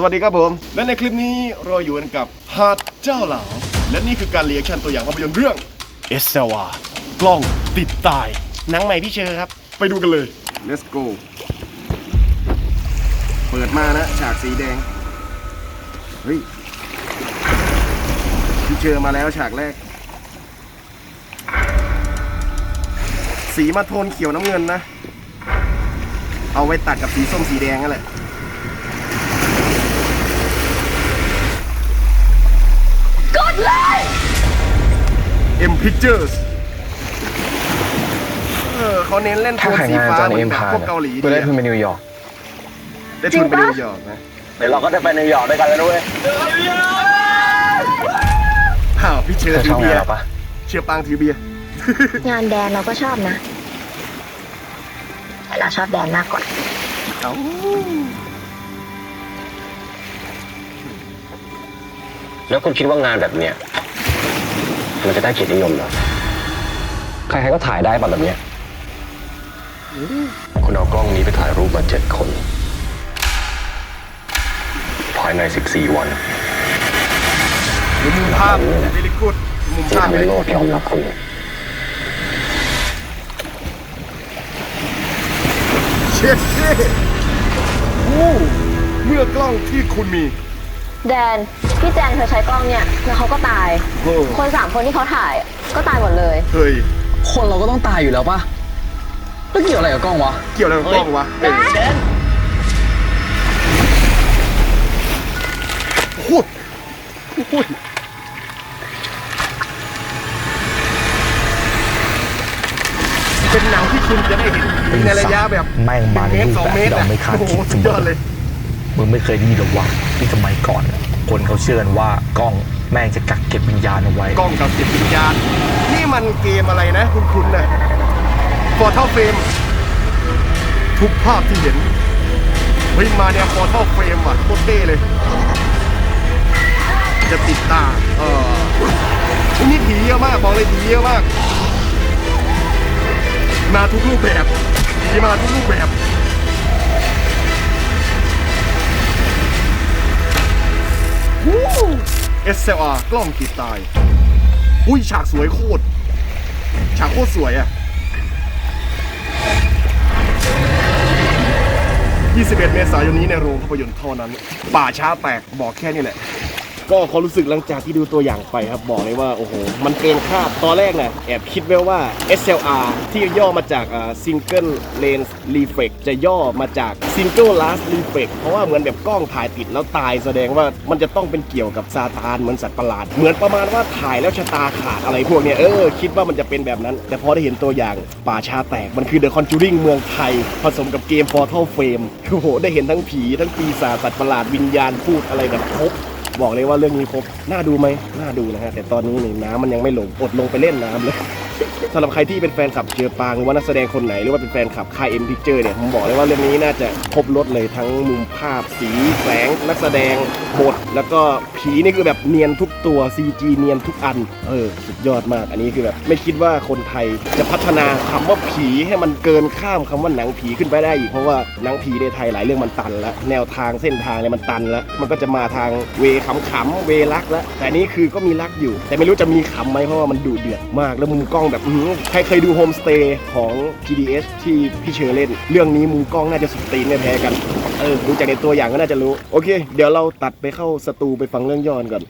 สวัสดีครับผม และในคลิปนี้เราอยู่กันกับหาดเจ้าหลาวและนี่คือการเรียกชันตัวอย่างภาพยนตร์เรื่อง s อ l กล้องติดตาย หนังใหม่พี่เชอครับ ไปดูกันเลย let's go เปิดมานะ ฉากสีแดง เฮ้ยพี่เชอมาแล้วฉากแรก สีมาโทนเขียวน้ำเงินนะ เอาไว้ตัดกับสีส้มสีแดงนั่นแหละ กดเลย M Pictures เออเขาเน้นเล่นโทถ้านขายสีงานฟ้าจานเหมืเอ็อนมแบบพาพวกเกาหลีเพื่อได้ดีทุนอะไปนิวยอร์กได้ทุนไปนิวยอร์กนะเดี๋ยวเราก็ได้ไปนิวยอร์กด้วยกันแล้วด้วยอ้าวพี่เชอเธอถืชออบเบีงายนร์เราปะเชื่อปังถือเบียร์ งานแดนเราก็ชอบนะแต่เราชอบแดนมากกว่า เอ้า แล้วคุณคิดว่างานแบบเนี้ยมันจะได้เกียรตินิยมเหรอใครๆก็ถ่ายได้ปะแบบเนี้ยคุณเอากล้องนี้ไปถ่ายรูปมาเจ็ดคน ภายใน14วันหรือมุมภาพเวลิกูดมุมที่ภาพทำเวให้ลิโลกูกดยอมรับคุณเช็ดเช่โอ้เมื่อกล้องที่คุณมี แดน พี่แจนเธอใช้กล้องเนี่ยแล้วเขาก็ตาย โอ้คนสามคนที่เขาถ่ายก็ตายหมดเลย เฮ้ย คนเราก็ต้องตายอยู่แล้วปะแล้วเกี่ยวอะไรกับกล้องวะ เกี่ยวอะไรกับกล้องวะเออโคตรโอ้ยเป็นหนังที่คุณจะได้เห็นผีในระยะแบบแม่งมาหในนึ่งเมตรรูปสองแบบเมตรที่เราอะไม่คาดโอ้โหคิดสุดยอดเลย มึงไม่เคยได้ยินหรอวะที่สมัยก่อนอะ คนเขาเชื่อกันว่ากล้องแม่งจะกักเก็บวิญญาณเอาไว้ กล้องกับจิตวิญญาณนี่มันเกมอะไรนะ คุณคุณน่ะฟอร์ทัลเฟรมทุกภาพที่เห็นเฮ้ยมาเนี่ยฟอร์ทัลเฟรมว่ะโคตรเท่เลย จะติดตา เออนี่ผีเยอะมากบอกเลยผีเยอะมาก มาทุกรูปแบบผีมาทุกรูปแบบ SLR กล้องติดตาย อุ้ยฉากสวยโคตร ฉากโคตรสวยอะ่ะ 21 เมษายนนี้ในโรงภาพยนตร์เท่านั้น ป่าช้าแตกบอกแค่นี้แหละ ก็ความรู้สึกหลังจากที่ดูตัวอย่างไปครับบอกเลยว่าโอ้โหมันเกินคาดตอนแรกเนี่ยแอบคิดไว้ว่า SLR ที่ย่อมาจาก Single Lens Reflex จะย่อมาจาก Single Last Reflex เพราะว่าเหมือนแบบกล้องถ่ายติดแล้วตายแสดงว่ามันจะต้องเป็นเกี่ยวกับซาตานเหมือนสัตว์ประหลาด เหมือนประมาณว่าถ่ายแล้วชะตาขาดอะไรพวกเนี้ยเออคิดว่ามันจะเป็นแบบนั้น แต่พอได้เห็นตัวอย่างป่าชาแตกมันคือ The Conjuring เมืองไทย ผสมกับเกม Portal Frame โอ้โหได้เห็นทั้งผีทั้งปีศาจสัตว์ประหลาดวิญญาณพูดอะไรแบบครบ บอกเลยว่าเรื่องนี้ครบน่าดูไหมน่าดูนะฮะแต่ตอนนี้นี่น้ำมันยังไม่ลงอดลงไปเล่นน้ำเลย สำหรับใครที่เป็นแฟนคลับเจอปางหรือว่านักแสดงคนไหนหรือว่าเป็นแฟนคลับค่ายเอ็มพิเจอร์เนี่ยผมบอกเลยว่าเรื่องนี้น่าจะครบรถเลยทั้งมุมภาพสีแสงนักแสดงบทแล้วก็ผีนี่คือแบบเนียนทุกตัว CG เนียนทุกอัน เออ สุดยอดมาก อันนี้คือแบบไม่คิดว่าคนไทยจะพัฒนาคำว่าผีให้มันเกินข้ามคำว่าหนังผีขึ้นไปได้อีกเพราะว่าหนังผีในไทยหลายเรื่องมันตันแล้วแนวทางเส้นทางเนี่ยมันตันแล้วมันก็จะมาทางเวขำๆเวรักแล้วแต่นี้คือก็มีรักอยู่ แต่ไม่รู้จะมีขำไหมเพราะว่ามันดุเดือดมาก แล้วมุมกล้องแบบอืใครเคยดูโฮมสเตย์ของ GDS ที่พี่เชอเล่น เรื่องนี้มุมกล้องน่าจะสุดตีนไม่แพ้กัน เออดูจากในตัวอย่างก็น่าจะรู้ โอเค เดี๋ยวเราตัดไปเข้าสตูไปฟังเรื่องย่อนก่อน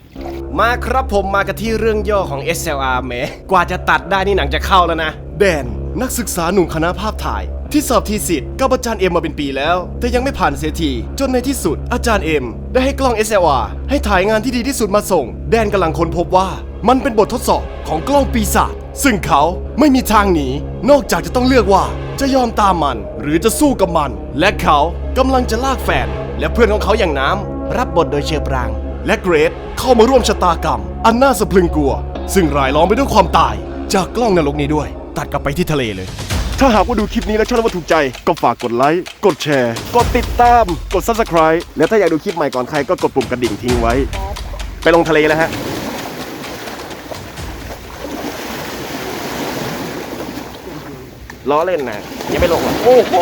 มาครับผมมากันที่เรื่องย่อของ SLR แหมกว่าจะตัดได้นี่หนังจะเข้าแล้วนะ แดน นักศึกษาหนุ่มคณะภาพถ่าย ที่สอบทีสิทธิ์กับอาจารย์เอ็มมาเป็นปีแล้ว แต่ยังไม่ผ่านเสียทีจนในที่สุด อาจารย์เอ็มได้ให้กล้อง SLR ให้ถ่ายงานที่ดีที่สุดมาส่ง แดนกำลังค้นพบว่า มันเป็นบททดสอบของกล้องปีศาจ ซึ่งเขาไม่มีทางหนี นอกจากจะต้องเลือกว่าจะยอมตามมัน หรือจะสู้กับมัน และเขากำลังจะลากแฟน และเพื่อนของเขาอย่างน้ำ รับบทโดยเชอปราง และเกรดเข้ามาร่วมชะตากรรม อันน่าสะพรึงกลัว ซึ่งรายล้อมไปด้วยความตาย จากกล้องนรกนี้ด้วย ตัดกลับไปที่ทะเลเลย ถ้าหากว่าดูคลิปนี้แล้วชอบและว่าถูกใจ ก็ฝากกดไลค์กดแชร์ กดติดตาม กด subscribe แล้วถ้าอยากดูคลิปใหม่ก่อนใครก็กดปุ่มกระดิ่งทิ้งไว้ ไปลงทะเลแล้วฮะ ล้อเล่นนะยังไม่ลงหรอกโอ้โห